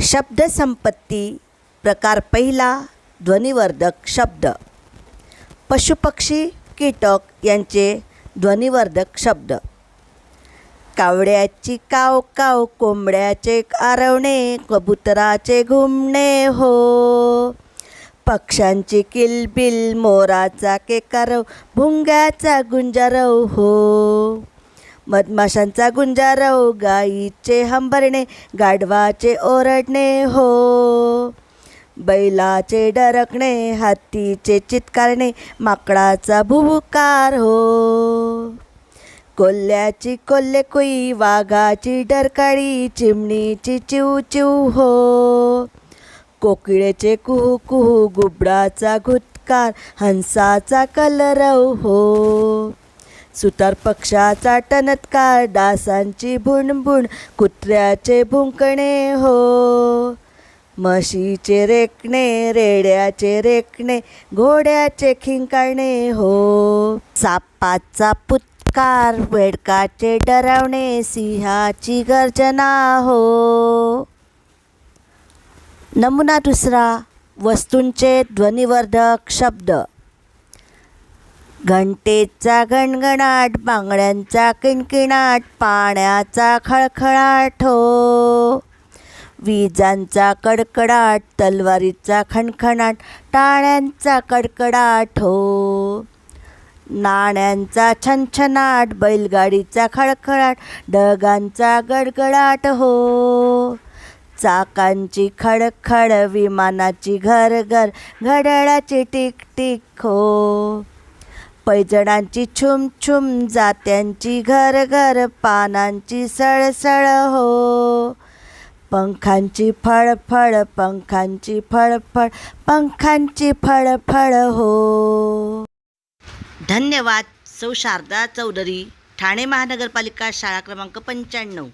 शब्दसंपत्ती प्रकार पहिला ध्वनिवर्धक शब्द. पशुपक्षी कीटक यांचे ध्वनिवर्धक शब्द. कावड्याची काव काव कोंबड्याचे आरवणे कबुतराचे घुमणे हो. पक्ष्यांची किलबिल मोराचा केकारव भुंग्याचा गुंजारव हो. मधमाशांचा गुंजारव गाईचे हंबरणे गाढवाचे ओरडणे हो. बैलाचे डरकणे हत्तीचे चित्कारणे माकडाचा भुबुकार हो. कोल्ह्याची कोल्हे कुई वाघाची डरकाळी चिमणीची चिव चिव हो. कोकिळेचे कुहू कुहू गुबडाचा घुतकार हंसाचा कलरव हो. सुतार पक्षाचा टनत्कार डासांची भुणभुण कुत्र्याचे भुंकणे हो. म्हशीचे रेकणे रेड्याचे रेकणे घोड्याचे खिंकाणे हो. सापाचा पुत्कार वेडकाचे डरवणे सिंहाची गर्जना हो. नमुना दुसरा वस्तूंचे ध्वनिवर्धक शब्द. घंटेचा गणगणाट बांगड्यांचा किणकिणाट पाण्याचा खळखळाट हो. विजांचा कडकडाट तलवारीचा खणखणाट टाळ्यांचा कडकडाट हो. नाण्यांचा छनछनाट बैलगाडीचा खळखळाट ढगांचा गडगडाट हो. चाकांची खडखड विमानाची घरघर घड्याळाची टिक हो. पैजणांची छुम छुम जात्यांची घर घर पानांची सळसळ हो. पंखांची फळफळ पंखांची फळफळ पंखांची फळफळ हो. धन्यवाद सौ शारदा चौधरी ठाणे महानगरपालिका शाळा क्रमांक पंच्याण्णव.